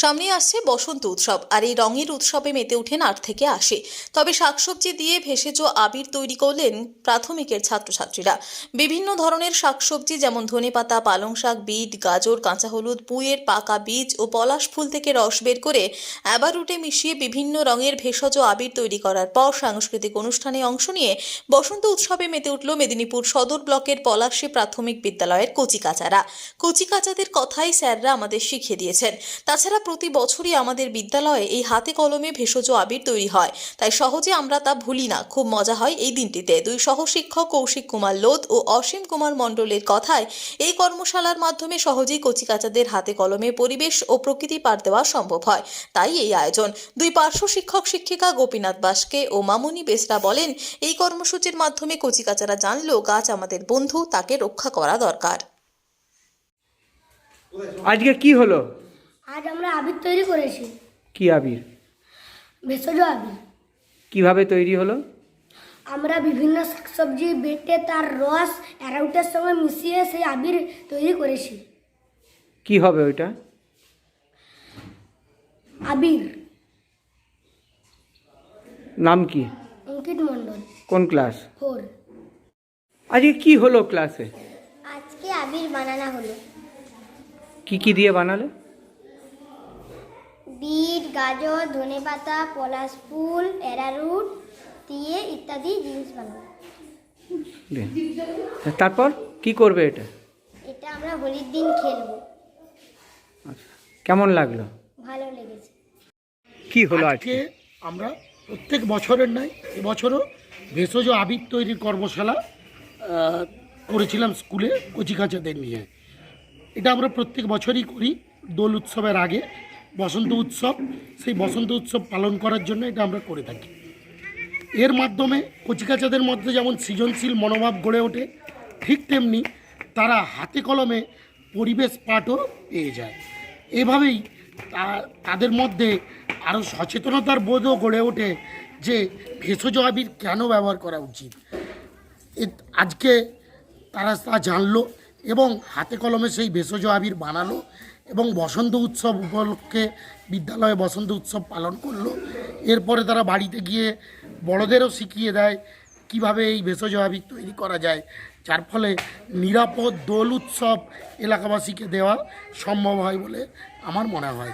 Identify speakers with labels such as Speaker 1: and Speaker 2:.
Speaker 1: সামনে আসছে বসন্ত উৎসব, আর এই রঙের উৎসবে মেতে ওঠেন আট থেকে আসে তবে শাকসবজি দিয়ে ভেষজ আবির তৈরি করলেন প্রাথমিকের ছাত্রছাত্রীরা। বিভিন্ন ধরনের শাকসবজি যেমন ধনেপাতা, পালং শাক, বিট, গাজর, কাঁচা হলুদ পুঁয়ের পাকা বীজ ও পলাশ ফুল থেকে রস বের করে অ্যাবারুটে মিশিয়ে বিভিন্ন রঙের ভেষজ আবির তৈরি করার পর সাংস্কৃতিক অনুষ্ঠানে অংশ নিয়ে বসন্ত উৎসবে মেতে উঠল মেদিনীপুর সদর ব্লকের পলাশে প্রাথমিক বিদ্যালয়ের কচিকাচারা। কচিকাচাদের কথাই স্যাররা আমাদের শিখিয়ে দিয়েছেন। তাছাড়া প্রতি বছরই আমাদের বিদ্যালয়ে এই হাতে কলমে ভেষজ আবির তৈরি হয়। তাই সহজে আমরা তা ভুলি না। খুব মজা হয় এই দিনটিতে। দুই সহশিক্ষক কৌশিক কুমার লোধ ও অসীম কুমার মণ্ডলের কথায় এই কর্মশালার মাধ্যমে সহজেই কচিকাচাদের হাতে কলমে পরিবেশ ও প্রকৃতি পার দেওয়া সম্ভব হয়। তাই এই আয়োজন। দুই পার্শ্ব শিক্ষক শিক্ষিকা গোপীনাথ বাসকে ও মামুনি বেসরা বলেন, এই কর্মসূচির মাধ্যমে কচিকাচারা জানলো, গাছ আমাদের বন্ধু, তাকে রক্ষা করা দরকার।
Speaker 2: আজকে কি হলো?
Speaker 3: আবির তৈরি করেছি।
Speaker 2: কি আবির?
Speaker 3: ভেষজ আবির।
Speaker 2: কীভাবে তৈরি হলো?
Speaker 3: আমরা বিভিন্ন শাকসবজি বেটে তার রস অ্যারাউটের সঙ্গে মিশিয়ে সেই আবির তৈরি করেছি।
Speaker 2: কি হবে ওইটা?
Speaker 3: আবির।
Speaker 2: নাম কি?
Speaker 3: অঙ্কিত মণ্ডল।
Speaker 2: কোন ক্লাস?
Speaker 3: ফোর।
Speaker 2: আজকে কি হলো ক্লাসে?
Speaker 3: আজকে আবির বানানো হলো।
Speaker 2: কি কি দিয়ে বানালে?
Speaker 3: বিট গাজর ধনেপাতা পলাশ ফুল অ্যারারুট দিয়ে ইত্যাদি জিনিস বানাবো।
Speaker 2: তারপর কি করবে এটা?
Speaker 3: এটা আমরা হোলির দিন খেলব।
Speaker 2: আচ্ছা কেমন লাগল?
Speaker 3: ভালো লেগেছে।
Speaker 2: কি হলো
Speaker 4: আজকে?
Speaker 2: আজকে
Speaker 4: আমরা প্রত্যেক বছরের নয় এবছরও ভেষজ আবির তৈরির কর্মশালা করেছিলাম স্কুলে কচিকাচাদের নিয়ে। এটা আমরা প্রত্যেক বছরই করি দোল উৎসবের আগে। বসন্ত উৎসব, সেই বসন্ত উৎসব পালন করার জন্য এটা আমরা করে থাকি। এর মাধ্যমে কচিকাচাদের মধ্যে যেমন সৃজনশীল মনোভাব গড়ে ওঠে, ঠিক তেমনি তারা হাতে কলমে পরিবেশ পাঠও পেয়ে যায়। এভাবেই তাদের মধ্যে আরও সচেতনতার বোধও গড়ে ওঠে যে ভেষজ আবির কেন ব্যবহার করা উচিত। আজকে তারা তা জানলো এবং হাতে কলমে সেই ভেষজ আবির বানালো এবং বসন্ত উৎসব উপলক্ষে বিদ্যালয়ে বসন্ত উৎসব পালন করল। এরপরে তারা বাড়িতে গিয়ে বড়দেরও শিখিয়ে দেয় কীভাবে এই ভেষজ আবির তৈরি করা যায়। যার ফলে নিরাপদ দোল উৎসব এলাকাবাসীকে দেওয়া সম্ভব হয় বলে আমার মনে হয়।